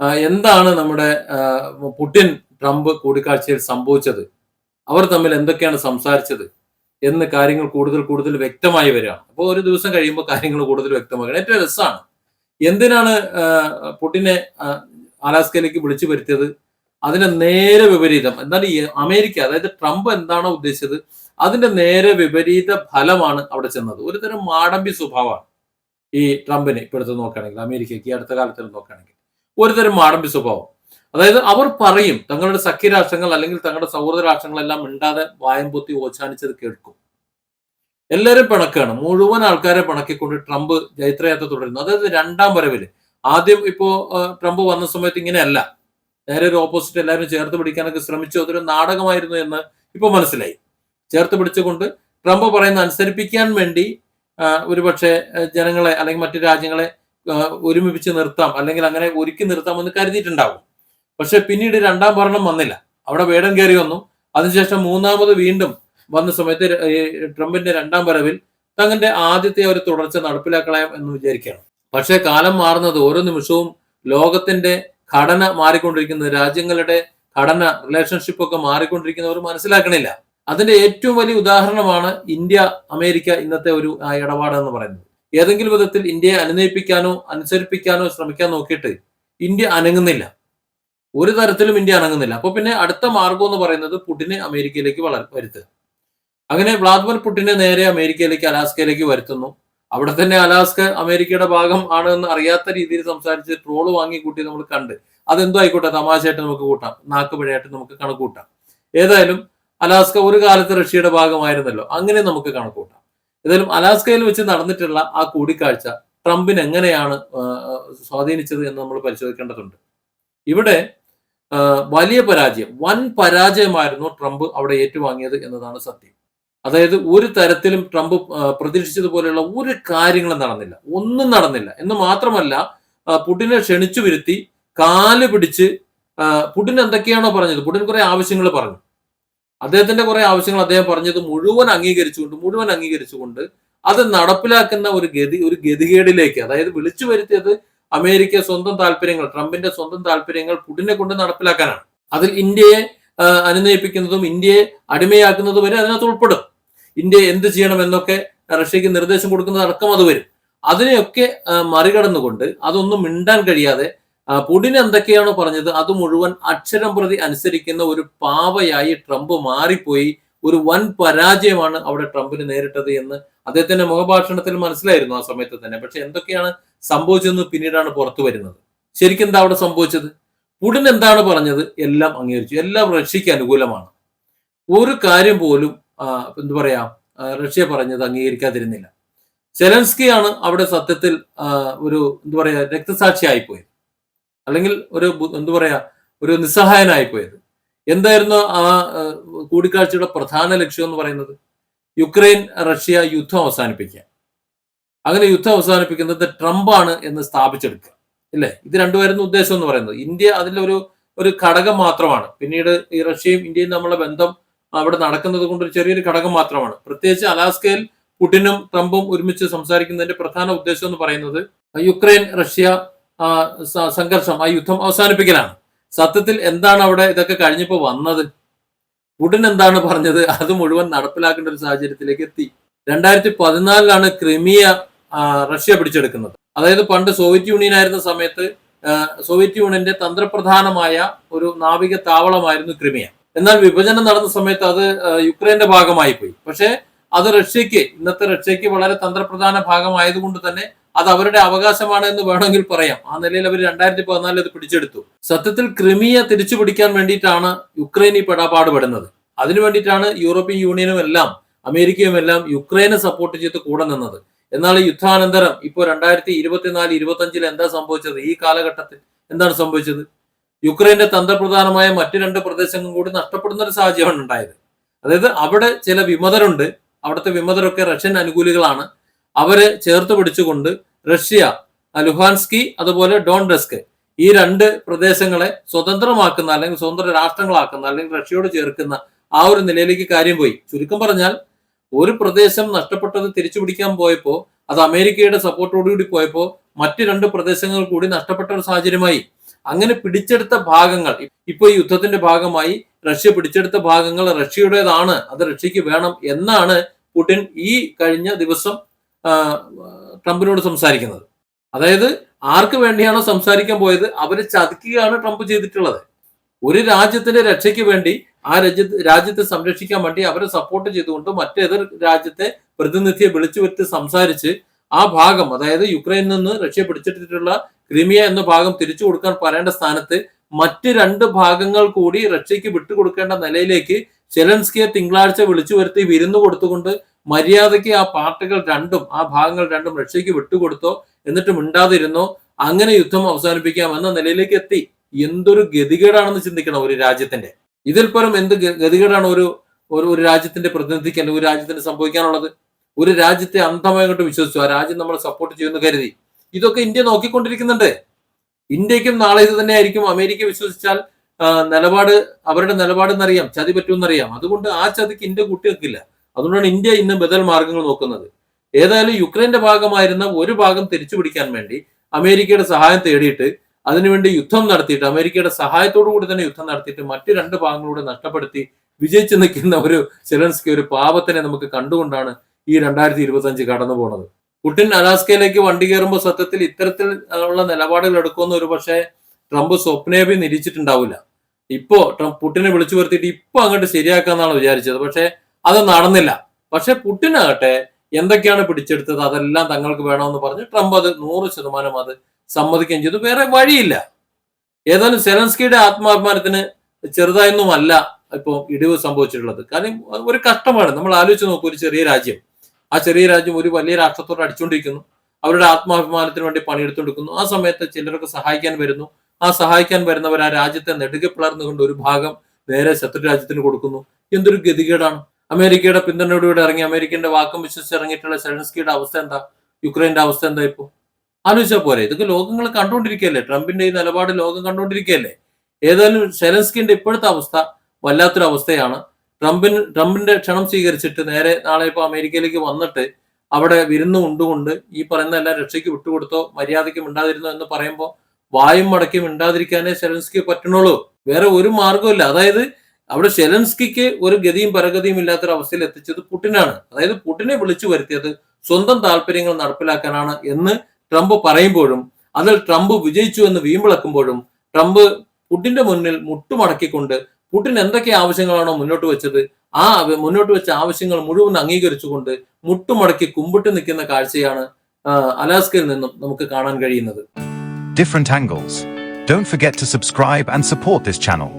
എന്താണ് നമ്മുടെ Putin Trump കൂടിക്കാഴ്ചയിൽ സംഭവിച്ചത്? അവർ തമ്മിൽ എന്തൊക്കെയാണ് സംസാരിച്ചത്? എന്ന് കാര്യങ്ങൾ കൂടുതൽ കൂടുതൽ വ്യക്തമായി വരികയാണ്. അപ്പോൾ ഒരു ദിവസം കഴിയുമ്പോൾ കാര്യങ്ങൾ കൂടുതൽ വ്യക്തമാകുകയാണ് ഏറ്റവും രസമാണ്. എന്തിനാണ് പുടിനെ അലാസ്കയിലേക്ക് വിളിച്ചു വരുത്തിയത്? അതിന്റെ നേരെ വിപരീതം. ഈ അമേരിക്ക അതായത് ട്രംപ് എന്താണോ ഉദ്ദേശിച്ചത് അതിന്റെ നേരെ വിപരീത ഫലമാണ് അവിടെ ചെന്നത്. ഒരുതരം മാടമ്പി സ്വഭാവമാണ് ഈ ട്രംപിനെ. ഇപ്പോഴത്തെ നോക്കുകയാണെങ്കിൽ അമേരിക്കയ്ക്ക് ഈ അടുത്ത കാലത്തിൽ നോക്കുകയാണെങ്കിൽ. ഒരു ആഡംബി സ്വഭാവം. അതായത് അവർ പറയും തങ്ങളുടെ സഖ്യരാഷ്ട്രങ്ങൾ അല്ലെങ്കിൽ തങ്ങളുടെ സൗഹൃദ രാഷ്ട്രങ്ങളെല്ലാം മിണ്ടാതെ വായം പൊത്തി ഓച്ചാനിച്ചത് കേൾക്കും. എല്ലാവരും പിണക്കാണ്. മുഴുവൻ ആൾക്കാരെ പിണക്കിക്കൊണ്ട് ട്രംപ് ജൈത്രയാത്ര തുടരുന്നു. അതായത് രണ്ടാം വരവിൽ ആദ്യം ഇപ്പോ ട്രംപ് വന്ന സമയത്ത് ഇങ്ങനെയല്ല. നേരെ ഒരു ഓപ്പോസിറ്റ് എല്ലാവരും ചേർത്ത് പിടിക്കാനൊക്കെ ശ്രമിച്ചു. അതൊരു നാടകമായിരുന്നു എന്ന് ഇപ്പൊ മനസ്സിലായി. ചേർത്ത് പിടിച്ചുകൊണ്ട് ട്രംപ് പറയുന്ന അനുസരിപ്പിക്കാൻ വേണ്ടി ഒരുപക്ഷെ ജനങ്ങളെ അല്ലെങ്കിൽ മറ്റു രാജ്യങ്ങളെ ഒരുമിപ്പിച്ച് നിർത്താം. അല്ലെങ്കിൽ അങ്ങനെ ഒരുക്കി നിർത്താം എന്ന് കരുതിയിട്ടുണ്ടാവും. പക്ഷെ പിന്നീട് രണ്ടാം ഭരണം വന്നില്ല. അവിടെ വേടം കയറി വന്നു. അതിനുശേഷം മൂന്നാമത് വീണ്ടും വന്ന സമയത്ത് ട്രംപിന്റെ രണ്ടാം വരവിൽ തങ്ങളുടെ ആദ്യത്തെ ഒരു തുടർച്ച നടപ്പിലാക്കളയാം എന്ന് വിചാരിക്കുകയാണ്. പക്ഷേ കാലം മാറുന്നത് ഓരോ നിമിഷവും ലോകത്തിന്റെ ഘടന മാറിക്കൊണ്ടിരിക്കുന്നത് രാജ്യങ്ങളുടെ ഘടന റിലേഷൻഷിപ്പ് ഒക്കെ മാറിക്കൊണ്ടിരിക്കുന്നവർ മനസ്സിലാക്കണില്ല. അതിന്റെ ഏറ്റവും വലിയ ഉദാഹരണമാണ് ഇന്ത്യ അമേരിക്ക ഇന്നത്തെ ഒരു ഇടപാട് എന്ന് പറയുന്നത്. ഏതെങ്കിലും വിധത്തിൽ ഇന്ത്യയെ അനുനയിപ്പിക്കാനോ അനുസരിപ്പിക്കാനോ ശ്രമിക്കാൻ നോക്കിയിട്ട് ഇന്ത്യ അനങ്ങുന്നില്ല. ഒരു തരത്തിലും ഇന്ത്യ അനങ്ങുന്നില്ല. അപ്പൊ പിന്നെ അടുത്ത മാർഗം എന്ന് പറയുന്നത് പുടിനെ അമേരിക്കയിലേക്ക് വളർ വരുത്തുക. അങ്ങനെ വ്ളാദിമിർ പുടിനെ നേരെ അമേരിക്കയിലേക്ക് അലാസ്കയിലേക്ക് വരുത്തുന്നു. അവിടെ തന്നെ അലാസ്ക അമേരിക്കയുടെ ഭാഗം ആണ് എന്ന് അറിയാത്ത രീതിയിൽ സംസാരിച്ച് ട്രോൾ വാങ്ങി കൂട്ടി നമ്മൾ കണ്ട്. അതെന്തോ ആയിക്കോട്ടെ തമാശയായിട്ട് നമുക്ക് കൂട്ടാം. നാക്ക് പിഴയായിട്ട് നമുക്ക് കണക്കൂട്ടാം ഏതായാലും അലാസ്ക ഒരു കാലത്ത് റഷ്യയുടെ ഭാഗമായിരുന്നല്ലോ. അങ്ങനെ നമുക്ക് കണക്ക് കൂട്ടാം ഏതായാലും അലാസ്കയിൽ വെച്ച് നടന്നിട്ടുള്ള ആ കൂടിക്കാഴ്ച ട്രംപിന് എങ്ങനെയാണ് സ്വാധീനിച്ചത് എന്ന് നമ്മൾ പരിശോധിക്കേണ്ടതുണ്ട്. ഇവിടെ വലിയ പരാജയം വൻ പരാജയമായിരുന്നു ട്രംപ് അവിടെ ഏറ്റുവാങ്ങിയത് എന്നതാണ് സത്യം. അതായത് ഒരു തരത്തിലും ട്രംപ് പ്രതീക്ഷിച്ചതുപോലെയുള്ള ഒരു കാര്യങ്ങളും നടന്നില്ല ഒന്നും നടന്നില്ല. എന്ന് മാത്രമല്ല പുടിനെ ക്ഷണിച്ചു വരുത്തി കാൽ പിടിച്ച് പുടിൻ എന്തൊക്കെയാണോ പറഞ്ഞത് പുടിൻ കുറെ ആവശ്യങ്ങൾ പറഞ്ഞു. അദ്ദേഹത്തിന്റെ കുറെ ആവശ്യങ്ങൾ അദ്ദേഹം പറഞ്ഞത് മുഴുവൻ അംഗീകരിച്ചുകൊണ്ട് മുഴുവൻ അംഗീകരിച്ചുകൊണ്ട് അത് നടപ്പിലാക്കുന്ന ഒരു ഗതി ഒരു ഗതികേടിലേക്ക് അതായത് വിളിച്ചു വരുത്തിയത് അമേരിക്ക സ്വന്തം താല്പര്യങ്ങൾ ട്രംപിന്റെ സ്വന്തം താല്പര്യങ്ങൾ പുടിനെ കൊണ്ട് നടപ്പിലാക്കാനാണ്. അതിൽ ഇന്ത്യയെ അനുനയിപ്പിക്കുന്നതും ഇന്ത്യയെ അടിമയാക്കുന്നതും വരെ അതിനകത്ത് ഉൾപ്പെടും. ഇന്ത്യ എന്ത് ചെയ്യണം എന്നൊക്കെ റഷ്യക്ക് നിർദ്ദേശം കൊടുക്കുന്നത് അടക്കം അത് വരും. അതിനെയൊക്കെ മറികടന്നുകൊണ്ട് അതൊന്നും മിണ്ടാൻ കഴിയാതെ പുടിൻ എന്തൊക്കെയാണ് പറഞ്ഞത് അത് മുഴുവൻ അക്ഷരം പ്രതി അനുസരിക്കുന്ന ഒരു പാവയായി ട്രംപ് മാറിപ്പോയി. ഒരു വൻ പരാജയമാണ് അവിടെ ട്രംപിന് നേരിട്ടത് എന്ന് അദ്ദേഹത്തിന്റെ മുഖഭാഷണത്തിൽ മനസ്സിലായിരുന്നു ആ സമയത്ത് തന്നെ. പക്ഷെ എന്തൊക്കെയാണ് സംഭവിച്ചതെന്ന് പിന്നീടാണ് പുറത്തു വരുന്നത്. ശരിക്കും എന്താ അവിടെ സംഭവിച്ചത്? പുടിൻ എന്താണ് പറഞ്ഞത്? എല്ലാം അംഗീകരിച്ചു. എല്ലാം റഷ്യക്ക് അനുകൂലമാണ്. ഒരു കാര്യം പോലും എന്താ പറയാ റഷ്യ പറഞ്ഞത് അംഗീകരിക്കാതിരുന്നില്ല. സെലൻസ്കിയാണ് അവിടെ സത്യത്തിൽ ഒരു എന്താ പറയാ രക്തസാക്ഷിയായിപ്പോയത്. അല്ലെങ്കിൽ ഒരു എന്തു പറയാ ഒരു നിസ്സഹായനായിപ്പോയത്. എന്തായിരുന്നു ആ കൂടിക്കാഴ്ചയുടെ പ്രധാന ലക്ഷ്യം എന്ന് പറയുന്നത്? യുക്രൈൻ റഷ്യ യുദ്ധം അവസാനിപ്പിക്കുക. അങ്ങനെ യുദ്ധം അവസാനിപ്പിക്കുന്നത് ട്രംപ് ആണ് എന്ന് സ്ഥാപിച്ചെടുക്കുക. ഇല്ലേ? ഇത് രണ്ടുപേരുന്ന ഉദ്ദേശം എന്ന് പറയുന്നത്. ഇന്ത്യ അതിലൊരു ഒരു ഘടകം മാത്രമാണ്. പിന്നീട് ഈ റഷ്യയും ഇന്ത്യയും തമ്മിലുള്ള ബന്ധം അവിടെ നടക്കുന്നത് കൊണ്ട് ഒരു ചെറിയൊരു ഘടകം മാത്രമാണ്. പ്രത്യേകിച്ച് അലാസ്കയിൽ പുടിനും ട്രംപും ഒരുമിച്ച് സംസാരിക്കുന്നതിന്റെ പ്രധാന ഉദ്ദേശം എന്ന് പറയുന്നത് യുക്രൈൻ റഷ്യ സംഘർഷം ആ യുദ്ധം അവസാനിപ്പിക്കലാണ്. സത്യത്തിൽ എന്താണ് അവിടെ ഇതൊക്കെ കഴിഞ്ഞപ്പോൾ വന്നത്? ഉടൻ എന്താണ് പറഞ്ഞത്? അത് മുഴുവൻ നടപ്പിലാക്കേണ്ട ഒരു സാഹചര്യത്തിലേക്ക് എത്തി. രണ്ടായിരത്തി പതിനാലിലാണ് ക്രിമിയ റഷ്യ പിടിച്ചെടുക്കുന്നത്. അതായത് പണ്ട് സോവിയറ്റ് യൂണിയൻ ആയിരുന്ന സമയത്ത് സോവിയറ്റ് യൂണിയന്റെ തന്ത്രപ്രധാനമായ ഒരു നാവിക താവളമായിരുന്നു ക്രിമിയ. എന്നാൽ വിഭജനം നടന്ന സമയത്ത് അത് യുക്രൈന്റെ ഭാഗമായി പോയി പക്ഷേ അത് റഷ്യക്ക് ഇന്നത്തെ റഷ്യക്ക് വളരെ തന്ത്രപ്രധാന ഭാഗമായതുകൊണ്ട് തന്നെ അത് അവരുടെ അവകാശമാണ് എന്ന് വേണമെങ്കിൽ പറയാം. ആ നിലയിൽ അവർ രണ്ടായിരത്തി പതിനാലിൽ അത് പിടിച്ചെടുത്തു. സത്യത്തിൽ ക്രിമിയ തിരിച്ചു പിടിക്കാൻ വേണ്ടിയിട്ടാണ് യുക്രൈൻ ഈ പെടാപാടുപെടുന്നത്. അതിനു വേണ്ടിയിട്ടാണ് യൂറോപ്യൻ യൂണിയനും എല്ലാം അമേരിക്കയും എല്ലാം യുക്രൈനെ സപ്പോർട്ട് ചെയ്ത് കൂടെ നിന്നത്. എന്നാൽ യുദ്ധാനന്തരം ഇപ്പോൾ രണ്ടായിരത്തി ഇരുപത്തിനാല് ഇരുപത്തി അഞ്ചിൽ എന്താ സംഭവിച്ചത്? ഈ കാലഘട്ടത്തിൽ എന്താണ് സംഭവിച്ചത്? യുക്രൈന്റെ തന്ത്രപ്രധാനമായ മറ്റു രണ്ട് പ്രദേശങ്ങളും കൂടി നഷ്ടപ്പെടുന്ന ഒരു സാഹചര്യമാണ് ഉണ്ടായത്. അതായത് അവിടെ ചില വിമതരുണ്ട്. അവിടുത്തെ വിമതരൊക്കെ റഷ്യൻ അനുകൂലികളാണ്. അവരെ ചേർത്ത് പിടിച്ചുകൊണ്ട് റഷ്യ ലുഹാൻസ്കി അതുപോലെ ഡോൺഡെസ്ക് ഈ രണ്ട് പ്രദേശങ്ങളെ സ്വതന്ത്രമാക്കുന്ന അല്ലെങ്കിൽ സ്വതന്ത്ര രാഷ്ട്രങ്ങളാക്കുന്ന അല്ലെങ്കിൽ റഷ്യയോട് ചേർക്കുന്ന ആ ഒരു നിലയിലേക്ക് കാര്യം പോയി. ചുരുക്കം പറഞ്ഞാൽ ഒരു പ്രദേശം നഷ്ടപ്പെട്ടത് തിരിച്ചു പിടിക്കാൻ പോയപ്പോൾ അത് അമേരിക്കയുടെ സപ്പോർട്ടോടുകൂടി പോയപ്പോൾ മറ്റു രണ്ട് പ്രദേശങ്ങൾ കൂടി നഷ്ടപ്പെട്ട ഒരു സാഹചര്യമായി. അങ്ങനെ പിടിച്ചെടുത്ത ഭാഗങ്ങൾ ഇപ്പൊ ഈ യുദ്ധത്തിന്റെ ഭാഗമായി റഷ്യ പിടിച്ചെടുത്ത ഭാഗങ്ങൾ റഷ്യയുടേതാണ് അത് റഷ്യക്ക് വേണം എന്നാണ് പുടിൻ ഈ കഴിഞ്ഞ ദിവസം ട്രംപിനോട് സംസാരിക്കുന്നത്. അതായത് ആർക്ക് വേണ്ടിയാണോ സംസാരിക്കാൻ പോയത്? അവരെ ചതിക്കുകയാണ് ട്രംപ് ചെയ്തിട്ടുള്ളത്. ഒരു രാജ്യത്തിന്റെ രക്ഷയ്ക്ക് വേണ്ടി ആ രാജ്യത്ത് രാജ്യത്തെ സംരക്ഷിക്കാൻ വേണ്ടി അവരെ സപ്പോർട്ട് ചെയ്തുകൊണ്ട് മറ്റേതൊരു രാജ്യത്തെ പ്രതിനിധിയെ വിളിച്ചു വരുത്തി സംസാരിച്ച് ആ ഭാഗം അതായത് യുക്രൈനിൽ നിന്ന് റഷ്യ പിടിച്ചിട്ടിട്ടുള്ള ക്രിമിയ എന്ന ഭാഗം തിരിച്ചു കൊടുക്കാൻ പറയേണ്ട സ്ഥാനത്ത് മറ്റ് രണ്ട് ഭാഗങ്ങൾ കൂടി റഷ്യക്ക് വിട്ടുകൊടുക്കേണ്ട നിലയിലേക്ക് ചെലൻസ്കിയെ തിങ്കളാഴ്ച വിളിച്ചു വരുത്തി വിരുന്ന് കൊടുത്തുകൊണ്ട് മര്യാദയ്ക്ക് ആ പാർട്ടികൾ രണ്ടും ആ ഭാഗങ്ങൾ രണ്ടും റഷ്യക്ക് വിട്ടുകൊടുത്തോ എന്നിട്ടും മിണ്ടാതിരുന്നോ അങ്ങനെ യുദ്ധം അവസാനിപ്പിക്കാം എന്ന നിലയിലേക്ക് എത്തി. എന്തൊരു ഗതികേടാണെന്ന് ചിന്തിക്കണം ഒരു രാജ്യത്തിന്റെ. ഇതിൽ പരം എന്ത് ഗതികേടാണ് ഒരു ഒരു രാജ്യത്തിന്റെ പ്രതിനിധിക്ക് അല്ലെങ്കിൽ ഒരു രാജ്യത്തിന് സംഭവിക്കാനുള്ളത്? ഒരു രാജ്യത്തെ അന്ധമായി കൊണ്ട് വിശ്വസിച്ചു. ആ രാജ്യം നമ്മളെ സപ്പോർട്ട് ചെയ്യുമെന്ന് കരുതി. ഇതൊക്കെ ഇന്ത്യ നോക്കിക്കൊണ്ടിരിക്കുന്നുണ്ട്. ഇന്ത്യക്കും നാളെ ഇത് തന്നെ ആയിരിക്കും അമേരിക്ക വിശ്വസിച്ചാൽ നിലപാട് അവരുടെ നിലപാടെന്നറിയാം ചതി പറ്റുമെന്നറിയാം. അതുകൊണ്ട് ആ ചതിക്ക് ഇന്ത്യ കൂട്ടിവെക്കില്ല അതുകൊണ്ടാണ് ഇന്ത്യ ഇന്ന് ബദൽ മാർഗങ്ങൾ നോക്കുന്നത്. ഏതായാലും യുക്രൈന്റെ ഭാഗമായിരുന്ന ഒരു ഭാഗം തിരിച്ചു പിടിക്കാൻ വേണ്ടി അമേരിക്കയുടെ സഹായം തേടിയിട്ട് അതിനുവേണ്ടി യുദ്ധം നടത്തിയിട്ട് അമേരിക്കയുടെ സഹായത്തോടു കൂടി തന്നെ യുദ്ധം നടത്തിയിട്ട് മറ്റു രണ്ട് ഭാഗങ്ങളൂടെ നഷ്ടപ്പെടുത്തി വിജയിച്ചു നിൽക്കുന്ന ഒരു സെലൻസ്കി ഒരു പാപത്തിനെ നമുക്ക് കണ്ടുകൊണ്ടാണ് ഈ രണ്ടായിരത്തി ഇരുപത്തി അഞ്ച് കടന്നു പോണത്. പുടിൻ അലാസ്കയിലേക്ക് വണ്ടി കയറുമ്പോൾ സത്യത്തിൽ ഇത്തരത്തിൽ ഉള്ള നിലപാടുകൾ എടുക്കുമെന്ന് ഒരു പക്ഷേ ട്രംപ് സ്വപ്നേപി നിരീക്ഷിച്ചിട്ടുണ്ടാവില്ല. ഇപ്പോ ട്രംപ് പുട്ടിനെ വിളിച്ചു വരുത്തിയിട്ട് ഇപ്പൊ അങ്ങോട്ട് ശരിയാക്കാന്നാണ് വിചാരിച്ചത്. പക്ഷെ അത് നടന്നില്ല. പക്ഷെ പുട്ടിനാകട്ടെ എന്തൊക്കെയാണ് പിടിച്ചെടുത്തത്? അതെല്ലാം തങ്ങൾക്ക് വേണമെന്ന് പറഞ്ഞ് ട്രംപ് അത് നൂറ് ശതമാനം അത് സമ്മതിക്കുകയും ചെയ്തു. വേറെ വഴിയില്ല. ഏതായാലും സെലൻസ്കിയുടെ ആത്മാഭിമാനത്തിന് ചെറുതായൊന്നും അല്ല ഇപ്പൊ ഇടിവ് സംഭവിച്ചിട്ടുള്ളത്. കാരണം ഒരു കഷ്ടമാണ്. നമ്മൾ ആലോചിച്ച് നോക്കൂ ഒരു ചെറിയ രാജ്യം. ആ ചെറിയ രാജ്യം ഒരു വലിയ രാഷ്ട്രത്തോട് അടിച്ചുകൊണ്ടിരിക്കുന്നു അവരുടെ ആത്മാഭിമാനത്തിന് വേണ്ടി പണിയെടുത്തുകൊടുക്കുന്നു ആ സമയത്ത് ചിലരൊക്കെ സഹായിക്കാൻ വരുന്നു. ആ സഹായിക്കാൻ വരുന്നവർ ആ രാജ്യത്തെ നെടുകെ പിളർന്നുകൊണ്ട് ഒരു ഭാഗം നേരെ ശത്രു രാജ്യത്തിന് കൊടുക്കുന്നു. എന്തൊരു ഗതികേടാണ്. അമേരിക്കയുടെ പിന്തുണയോടുകൂടി ഇറങ്ങി അമേരിക്കന്റെ വാക്കും വിശ്വസിച്ച് ഇറങ്ങിയിട്ടുള്ള സെലൻസ്കിയുടെ അവസ്ഥ എന്താ? യുക്രൈന്റെ അവസ്ഥ എന്താ ഇപ്പോൾ ആലോചിച്ചാൽ പോരെ. ഇതൊക്കെ ലോകങ്ങൾ കണ്ടുകൊണ്ടിരിക്കുകയല്ലേ? ട്രംപിന്റെ ഈ നിലപാട് ലോകം കണ്ടുകൊണ്ടിരിക്കുകയല്ലേ? ഏതായാലും സെലൻസ്കിന്റെ ഇപ്പോഴത്തെ അവസ്ഥ വല്ലാത്തൊരു അവസ്ഥയാണ്. ട്രംപിന് ട്രംപിന്റെ ക്ഷണം സ്വീകരിച്ചിട്ട് നേരെ നാളെ ഇപ്പോൾ അമേരിക്കയിലേക്ക് വന്നിട്ട് അവിടെ വിരുന്ന് ഉണ്ടുകൊണ്ട് ഈ പറയുന്ന എല്ലാം രക്ഷയ്ക്ക് വിട്ടുകൊടുത്തോ മര്യാദയ്ക്ക് മിണ്ടാതിരുന്നോ എന്ന് പറയുമ്പോൾ വായും മടക്കി മിണ്ടാതിരിക്കാനേ സെലൻസ്കി പറ്റണുള്ളൂ. വേറെ ഒരു മാർഗമില്ല അതായത് അവിടെ ഷെലൻസ്കിക്ക് ഒരു ഗതിയും പരഗതിയും ഇല്ലാത്തൊരു അവസ്ഥയിൽ എത്തിച്ചത് പുട്ടിനാണ് അതായത് പുട്ടിനെ വിളിച്ചു വരുത്തിയത് സ്വന്തം താല്പര്യങ്ങൾ നടപ്പിലാക്കാനാണ് എന്ന് ട്രംപ് പറയുമ്പോഴും അതിൽ ട്രംപ് വിജയിച്ചു എന്ന് വീമ്പിളക്കുമ്പോഴും ട്രംപ് പുട്ടിന്റെ മുന്നിൽ മുട്ടുമടക്കിക്കൊണ്ട് പുടിൻ എന്തൊക്കെ ആവശ്യങ്ങളാണോ മുന്നോട്ട് വെച്ചത് ആ മുന്നോട്ട് വെച്ച ആവശ്യങ്ങൾ മുഴുവൻ അംഗീകരിച്ചുകൊണ്ട് മുട്ടുമടക്കി കുമ്പിട്ട് നിൽക്കുന്ന കാഴ്ചയാണ് അലാസ്കയിൽ നിന്നും നമുക്ക് കാണാൻ കഴിയുന്നത് different angles. Don't forget to subscribe and support this channel.